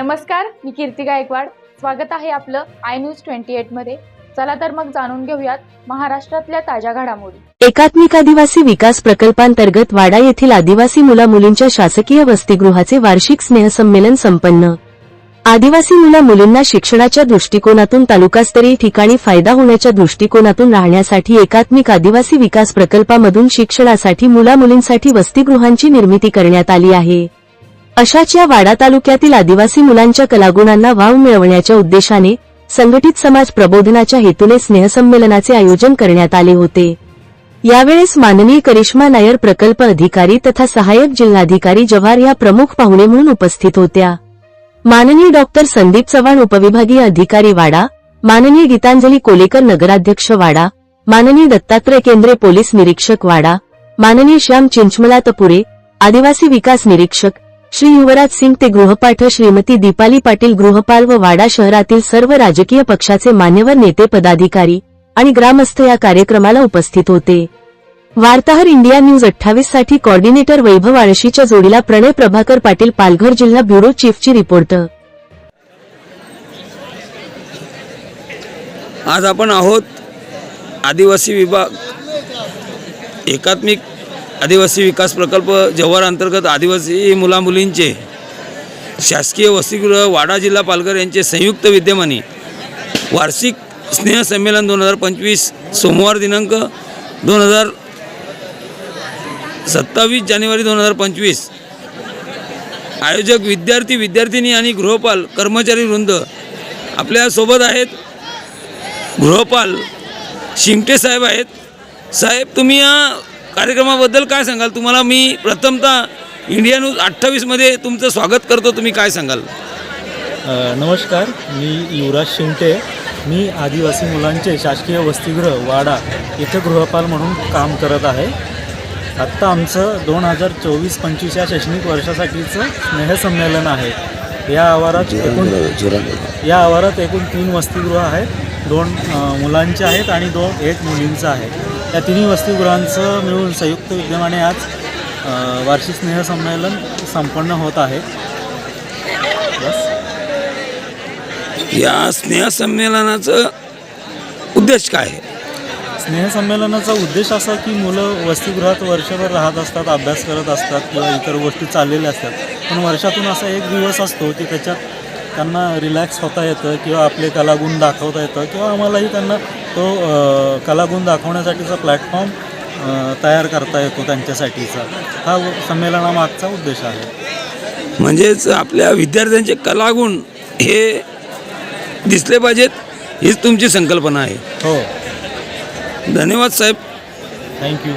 नमस्कार मी कीर्ती गायकवाड. स्वागत आहे आपलं आय न्यूज ट्वेंटी एटमध्ये. चला तर मग जाणून घेऊयात महाराष्ट्रातल्या ताज्या घडामोडी. एकात्मिक आदिवासी विकास प्रकल्पांतर्गत वाडा येथील आदिवासी मुला मुलींच्या शासकीय वसतिगृहाचे वार्षिक स्नेहसंमेलन संपन्न. आदिवासी मुला मुलींना शिक्षणाच्या दृष्टिकोनातून तालुकास्तरीय ठिकाणी फायदा होण्याच्या दृष्टिकोनातून राहण्यासाठी एकात्मिक आदिवासी विकास प्रकल्पामधून शिक्षणासाठी मुला मुलींसाठी वसतिगृहांची निर्मिती करण्यात आली आहे. अशाच या वाडा तालुक्यातील आदिवासी मुलांच्या कलागुणांना वाव मिळवण्याच्या उद्देशाने संघटित समाज प्रबोधनाच्या हेतूने स्नेहसंमेलनाचे आयोजन करण्यात आले होते. यावेळेस माननीय करिश्मा नायर प्रकल्प अधिकारी तथा सहाय्यक जिल्हाधिकारी जव्हार या प्रमुख पाहुणे म्हणून उपस्थित होत्या. माननीय डॉक्टर संदीप चव्हाण उपविभागीय अधिकारी वाडा माननीय गीतांजली कोलेकर नगराध्यक्ष वाडा माननीय दत्तात्रय केंद्रे पोलीस निरीक्षक वाडा माननीय श्याम चिंचमला तपुरे आदिवासी विकास निरीक्षक श्री युवराज सिंग ते गृहपाठ श्रीमती दीपाली पाटील गृहपाल व वाडा शहरातील सर्व राजकीय पक्षाचे मान्यवर नेते पदाधिकारी आणि ग्रामस्थ या कार्यक्रमाला उपस्थित होते. वार्ताहर इंडिया न्यूज अठ्ठावीससाठी कॉर्डिनेटर वैभव आळशीच्या जोडीला प्रणय प्रभाकर पाटील पालघर जिल्हा ब्युरो चीफची रिपोर्ट. आज आपण आहोत आदिवासी विभाग एकात्मिक आदिवासी विकास प्रकल्प जव्हार अंतर्गत आदिवासी मुलामुलींचे शासकीय वसतिगृह वाडा जिल्हा पालघर यांचे संयुक्त विद्यमाने वार्षिक स्नेहसंमेलन दोन हजार पंचवीस सोमवार दिनांक दोन हजार सत्तावीस जानेवारी दोन हजार पंचवीस. आयोजक विद्यार्थी विद्यार्थिनी आणि गृहपाल कर्मचारी वृंद आपल्यासोबत आहेत. गृहपाल शिमटे साहेब आहेत. साहेब तुम्ही या कार्यक्रमाबद्दल काय सांगाल? तुम्हाला मी प्रथमतः इंडिया न्यूज अठ्ठावीसमध्ये तुमचं स्वागत करतो. तुम्ही काय सांगाल? नमस्कार मी युवराज शिंगटे मी आदिवासी मुलांचे शासकीय वसतिगृह वाडा येथे गृहपाल म्हणून काम करत आहे. आत्ता आमचं दोन हजार चोवीस पंचवीस या शैक्षणिक वर्षासाठीचं स्नेहसंमेलन आहे. या आवारात एकूण या आवारात एकूण तीन वसतिगृह आहेत. दोन मुलांचे आहेत आणि दोन एक मुलींचं आहे. या तिन्ही वसतिगृहांचं मिळून संयुक्त विद्यमाने आज वार्षिक स्नेहसंमेलन संपन्न होत आहे. या स्नेहसंमेलनाचं उद्देश काय आहे? स्नेहसंमेलनाचा उद्देश असा की मुलं वसतिगृहात वर्षभर राहत असतात अभ्यास करत असतात किंवा इतर गोष्टी चाललेल्या असतात. पण वर्षातून असा एक दिवस असतो की त्याच्यात त्यांना रिलॅक्स होता येतं किंवा आपले कलागुण दाखवता येतं किंवा आम्हालाही त्यांना तो कलागुण दाखवण्यासाठीचा प्लॅटफॉर्म तयार करता येतो त्यांच्यासाठीचा. हा संमेलनामागचा उद्देश आहे. म्हणजेच आपल्या विद्यार्थ्यांचे कलागुण हे दिसले पाहिजेत हीच तुमची संकल्पना आहे. हो. धन्यवाद साहेब. थँक्यू